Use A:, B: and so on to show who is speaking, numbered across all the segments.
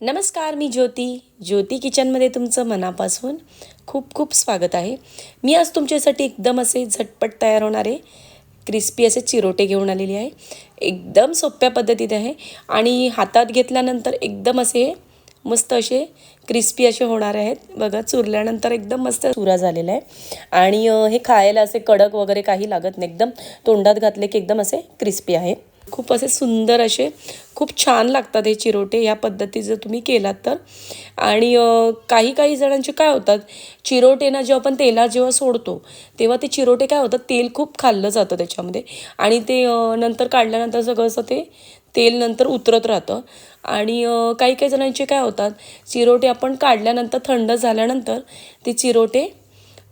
A: नमस्कार मी ज्योती. ज्योती किचनमध्ये तुमचं मनापासून खूप खूप स्वागत आहे. मी आज तुमच्यासाठी एकदम असे झटपट तयार होणारे क्रिस्पी असे चिरोटे घेऊन आलेली आहे. एकदम सोप्या पद्धतीत आहे. आणि हातात घेतल्यानंतर एकदम असे मस्त असे क्रिस्पी असे होणार आहेत. बघा चुरल्यानंतर एकदम मस्त चुरा झालेला आहे. आणि हे खायला असे कडक वगैरे काही लागत नाही. एकदम तोंडात घातले की एकदम असे क्रिस्पी आहे. खूप असे सुंदर असे खूप छान लागतात हे चिरोटे. या पद्धती जर तुम्ही केलात तर. आणि काही काही जणांचे काय होतात चिरोटे ना जेव्हा आपण तेलात जेव्हा सोडतो तेव्हा ते चिरोटे काय होतात तेल खूप खाल्लं जातं त्याच्यामध्ये. आणि ते नंतर काढल्यानंतर सगळं असं ते तेल नंतर उतरत राहतं. आणि काही काही जणांचे काय होतात चिरोटे आपण काढल्यानंतर थंड झाल्यानंतर ते चिरोटे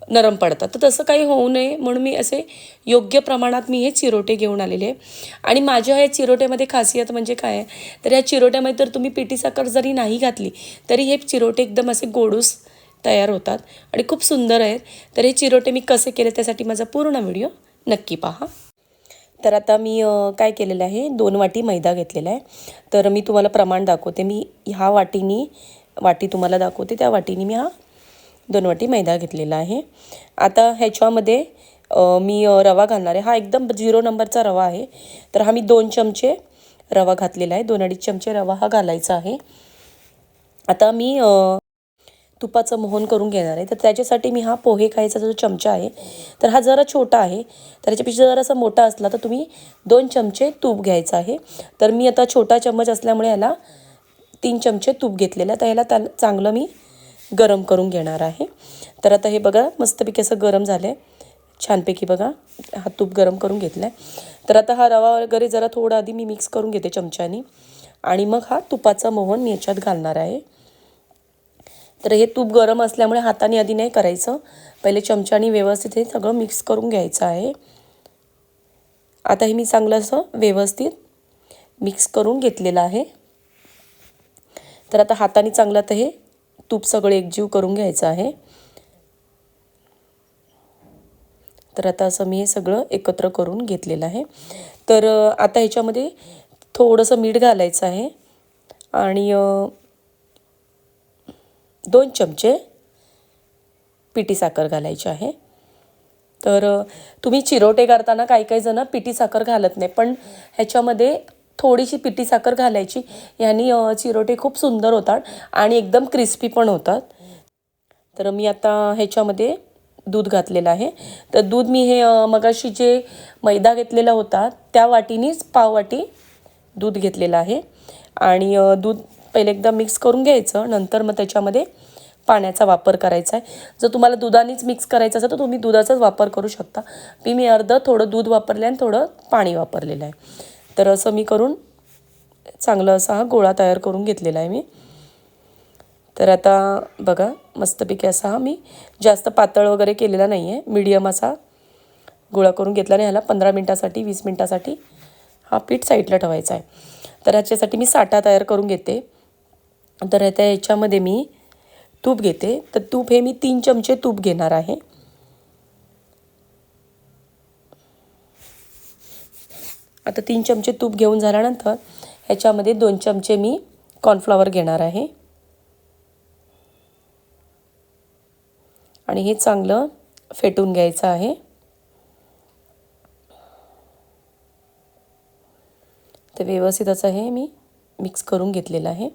A: नरम पडतात. तर तसं काही होऊ नये म्हणून मी असे योग्य प्रमाणात मी हे चिरोटे घेऊन आलेले आहे. आणि माझ्या ह्या चिरोट्यामध्ये खासियत म्हणजे काय आहे? तर या चिरोट्यामध्ये तर तुम्ही पिठी साखर जरी नाही घातली तरी हे चिरोटे एकदम असे गोडूस तयार होतात आणि खूप सुंदर आहेत. तर हे चिरोटे मी कसे केले त्यासाठी माझा पूर्ण व्हिडिओ नक्की पहा. तर आता मी काय केलेलं आहे? दोन वाटी मैदा घेतलेला आहे. तर मी तुम्हाला प्रमाण दाखवते. मी ह्या वाटीनी वाटी तुम्हाला दाखवते त्या वाटीने मी हा दोन वाटी मैदा घेतलेला आहे. आता ह्याच्यामध्ये मी रवा घालणार आहे. हा एकदम झिरो नंबरचा रवा आहे. तर हा मी दोन चमचे रवा घातलेला आहे. दोन अडीच चमचे रवा हा घालायचा आहे. आता मी तुपाचं मोहन करून घेणार आहे. तर त्याच्यासाठी मी हा पोहे खायचा जो चमचा आहे तर हा जरा छोटा आहे. तर ह्याच्यापेक्षा जर असा मोठा असला तर तुम्ही दोन चमचे तूप घ्यायचं आहे. तर मी आता छोटा चम्मच असल्यामुळे याला तीन चमचे तूप घेतलेलं आहे. तर ह्याला त्या चांगलं मी गरम करून घेणार आहे. तर आता हे बघा मस्तपैकी असं गरम झालं आहे छानपैकी बघा हा तूप गरम करून घेतला आहे तर आता हा रवा वगैरे जरा थोडा आधी मी मिक्स करून घेते चमच्यानी. आणि मग हा तुपाचा मोहन मी याच्यात घालणार आहे. तर हे तूप गरम असल्यामुळे हाताने आधी नाही करायचं. पहिले चमच्याने व्यवस्थित हे सगळं मिक्स करून घ्यायचं आहे. आता हे मी चांगलं असं व्यवस्थित मिक्स करून घेतलेलं आहे. तर आता हाताने चांगलं तर हे तूप सगळं एकजीव करून घ्यायचं आहे. तर आता असं मी हे सगळं एकत्र करून घेतलेलं आहे. तर आता ह्याच्यामध्ये थोडंसं मीठ घालायचं आहे. आणि दोन चमचे पिठी साखर घालायची आहे. तर तुम्ही चिरोटे करताना काही काही जणं पिठी साखर घालत नाही पण ह्याच्यामध्ये थोडीशी पिठी साखर घालायची. ह्यानी चिरोटे खूप सुंदर होतात आणि एकदम क्रिस्पी पण होतात. तर मी आता ह्याच्यामध्ये दूध घातलेलं आहे. तर दूध मी हे मगाशी जे मैदा घेतलेला होता त्या वाटीनीच पाव वाटी दूध घेतलेलं आहे. आणि दूध पहिले एकदा मिक्स करून घ्यायचं नंतर मग त्याच्यामध्ये पाण्याचा वापर करायचा आहे. जर तुम्हाला दुधानेच मिक्स करायचं असेल तर तुम्ही दुधाचाच वापर करू शकता. मी मी अर्धं थोडं दूध वापरलं आणि थोडं पाणी वापरलेलं आहे. तर असं मी करून चांगलं असा हा गोळा तयार करून घेतलेला आहे मी. तर आता बघा मस्तपैकी असा हा मी जास्त पातळ वगैरे केलेला नाही आहे मीडियम असा गोळा करून घेतला नाही ह्याला पंधरा मिनटासाठी वीस मिनटासाठी हा पीठ साईडला ठेवायचा आहे. तर ह्याच्यासाठी मी साठा तयार करून घेते. तर आता ह्याच्यामध्ये मी तूप घेते. तर तूप हे मी तीन चमचे तूप घेणार आहे. आता तीन चमचे तूप घेऊन झाल्यानंतर ह्याच्यामध्ये दोन चमचे मी कॉर्नफ्लॉवर घेणार आहे. आणि हे चांगलं फेटून घ्यायचं आहे. तर व्यवस्थित असं हे मी मिक्स करून घेतलेलं आहे.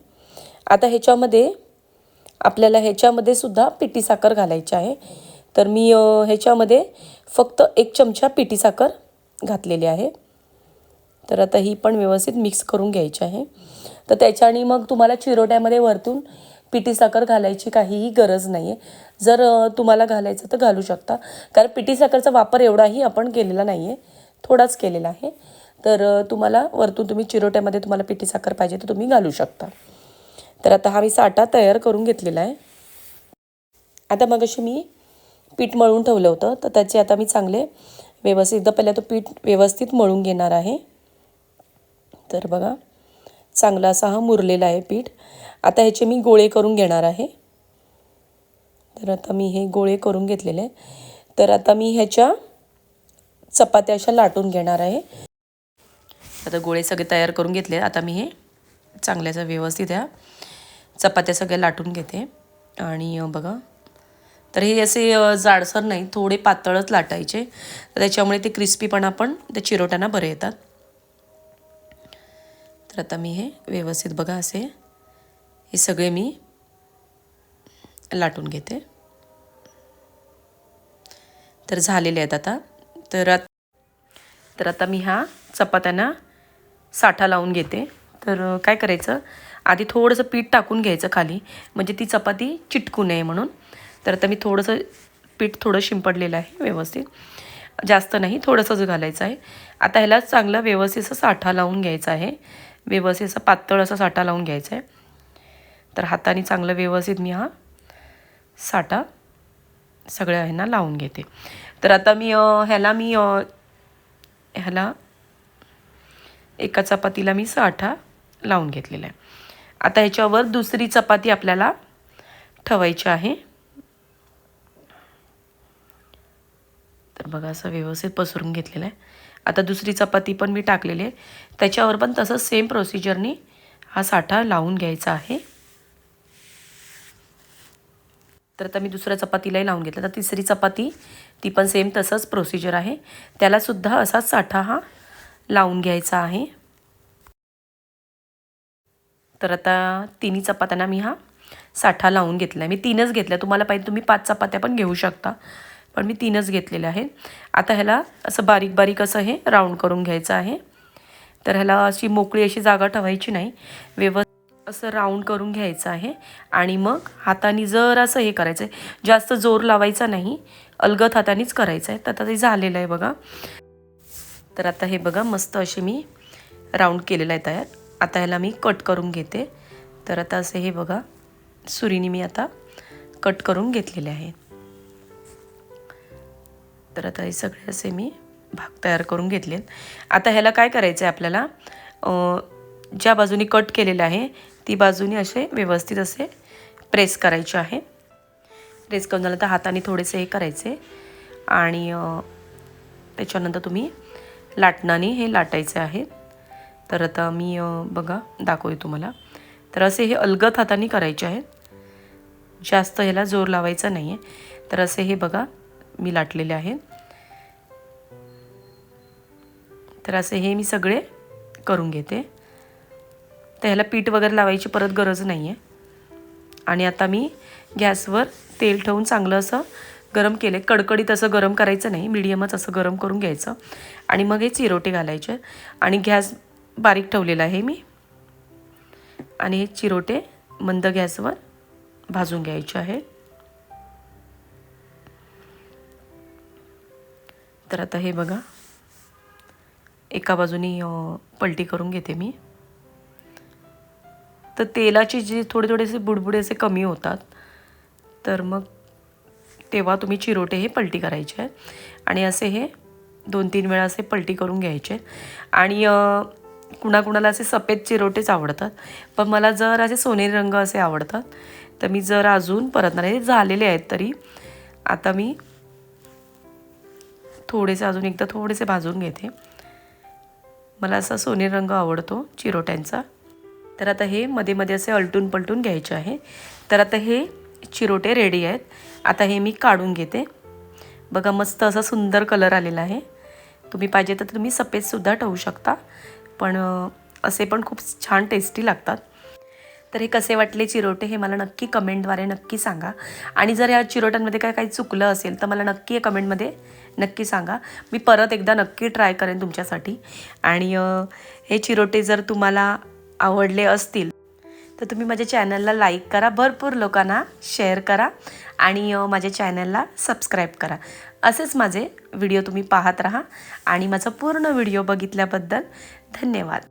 A: आता ह्याच्यामध्ये आपल्याला ह्याच्यामध्ये सुद्धा पिठी साखर घालायची आहे. तर मी ह्याच्यामध्ये फक्त एक चमचा पिठी साखर घातलेली आहे. तर आता ही पण व्यवस्थित मिक्स करून घ्यायची आहे. तर त्याच्याने मग तुम्हाला चिरोट्यामध्ये वरतून पिठी साखर घालायची काहीही गरज नाही आहे जर तुम्हाला घालायचं तर घालू शकता. कारण पिठी साखरचा वापर एवढाही आपण केलेला नाही आहे थोडाच केलेला आहे. तर तुम्हाला वरतून तुम्ही चिरोट्यामध्ये तुम्हाला पिठी साखर पाहिजे तर तुम्ही घालू शकता. तर आता हा मी साठा तयार करून घेतलेला आहे. आता मग अशी मी पीठ मळून ठेवलं होतं. तर त्याचे आता मी चांगले व्यवस्थित एकदा पहिला तो पीठ व्यवस्थित मळून घेणार आहे. तर बघा चांगला असा हा मुरलेला आहे पीठ. आता ह्याचे मी गोळे करून घेणार आहे. तर आता मी हे गोळे करून घेतलेले आहे. तर आता मी ह्याच्या चपात्या अशा लाटून घेणार आहे. आता गोळे सगळे तयार करून घेतले आता मी हे चांगल्याचं व्यवस्थित ह्या चपात्या सगळ्या लाटून घेते. आणि बघा. तर हे असे जाडसर नाही थोडे पातळच लाटायचे. तर त्याच्यामुळे ते क्रिस्पीपणा पण त्या चिरोट्यांना बरे येतात. तर आता मी हे. व्यवस्थित बघा असे. हे सगळे मी लाटून घेते. तर झालेले आहेत आता. तर तर आता मी हा चपात्यांना साठा लावून घेते. तर काय करायचं? आधी थोडंसं पीठ टाकून घ्यायचं खाली. म्हणजे ती चपाती चिटकू नये म्हणून. तर आता मी थोडंसं पीठ थोडं शिंपडलेलं आहे व्यवस्थित. जास्त नाही थोडंसंच घालायचं आहे. आता ह्याला चांगला व्यवस्थित साठा लावून घ्यायचा आहे. व्यवस्थित असं पातळ असा साठा लावून घ्यायचा आहे. तर हाताने चांगलं व्यवस्थित मी हा साठा सगळ्या ह्यांना लावून घेते. तर आता मी ह्याला मी ह्याला एका चपातीला मी साठा लावून घेतलेला आहे. आता ह्याच्यावर दुसरी चपाती आपल्याला ठेवायची आहे. तर बघा असं व्यवस्थित पसरून घेतलेलं आहे. आता दुसरी चपाती पण मी टाकलेली आहे. त्याच्यावर पण तसंच सेम प्रोसिजरनी हा साठा लावून घ्यायचा आहे. तर आता मी दुसऱ्या चपातीलाही लावून घेतलं. तर तिसरी चपाती ती पण सेम तसंच प्रोसिजर आहे. त्यालासुद्धा असाच साठा हा लावून घ्यायचा आहे. तर आता तिन्ही चपात्यांना मी हा साठा लावून घेतला आहे मी तीनच घेतल्या. तुम्हाला पाहिजे तुम्ही पाच चपात्या पण घेऊ शकता. पण मी तीनच घेतलेले आहेत. आता ह्याला असं बारीक बारीक असं हे राऊंड करून घ्यायचं आहे. तर ह्याला अशी मोकळी अशी जागा ठेवायची नाही. व्यवस्थित असं राऊंड करून घ्यायचं आहे. आणि मग हाताने जर असं हे करायचं आहे. जास्त जोर लावायचा नाही. अलगत हातानेच करायचं आहे. तर आता ते झालेलं आहे बघा. तर आता हे बघा मस्त असे मी राऊंड केलेलं आहे तयार. आता ह्याला मी कट करून घेते. तर आता असं हे बघा सुरीने मी आता कट करून घेतलेले आहे. तर आता हे सगळे असे मी भाग तयार करून घेतलेत आता ह्याला काय करायचं आहे आपल्याला ज्या बाजूनी कट केलेलं आहे ती बाजूनी असे व्यवस्थित असे प्रेस करायचे आहे. प्रेस करून झालं तर हाताने थोडेसे हे करायचे. आणि त्याच्यानंतर तुम्ही लाटणाने हे लाटायचे आहे. तर आता मी बघा दाखवते तुम्हाला. तर असे हे अलगद हाताने करायचे आहेत. जास्त ह्याला जोर लावायचा नाही आहे तर असे हे बघा मी लाटलेले आहेत. तर असे हे मी सगळे करून घेते. तर ह्याला पीठ वगैरे लावायची परत गरज नाही आहे आणि आता मी गॅसवर तेल ठेवून चांगलं असं गरम केले कडकडीत असं गरम करायचं नाही. मिडियमच असं गरम करून घ्यायचं. आणि मग हे चिरोटे घालायचे. आणि गॅस बारीक ठेवलेला आहे मी. आणि हे चिरोटे मंद गॅसवर भाजून घ्यायचे आहे तर आता हे बघा. एका बाजूनी पलटी करून घेते मी. तर तेलाचे जे थोडे थोडेसे बुडबुडे असे कमी होतात. तर मग तेव्हा तुम्ही चिरोटे हे पलटी करायचे. आहे आणि असे हे दोन तीन वेळा असे पलटी करून घ्यायचे. आणि कुणाकुणाला असे सफेद चिरोटेच आवडतात. पण मला जर असे सोनेरी रंग असे आवडतात तर मी जर अजून परतणार हे झालेले आहेत तरी. आता मी थोडेसे अजून एकदा थोडेसे भाजून घेते. मला असा सोनेरी रंग आवडतो चिरोट्यांचा. तर आता हे मध्ये मध्ये असे अलटून पलटून घ्यायचे आहे. तर आता हे चिरोटे रेडी आहेत. आता हे मी काढून घेते. बघा मस्त असा सुंदर कलर आलेला आहे. तुम्ही पाहिजे तर तुम्ही सफेदसुद्धा ठेवू शकता. पण असे पण खूप छान टेस्टी लागतात. तर हे कसे वाटले चिरोटे हे मला नक्की कमेंटद्वारे नक्की सांगा. आणि जर या चिरोट्यांमध्ये काय काही चुकलं असेल तर मला नक्की या कमेंटमध्ये नक्की सांगा. मी परत एकदा नक्की ट्राय करेन तुमच्यासाठी. आणि हे चिरोटे जर तुम्हाला आवडले असतील तर तुम्ही माझ्या चॅनलला लाईक करा. भरपूर लोकांना शेअर करा आणि माझ्या चॅनलला सबस्क्राईब करा. असेच माझे व्हिडिओ तुम्ही पाहत राहा आणि माझा पूर्ण व्हिडिओ बघितल्याबद्दल धन्यवाद.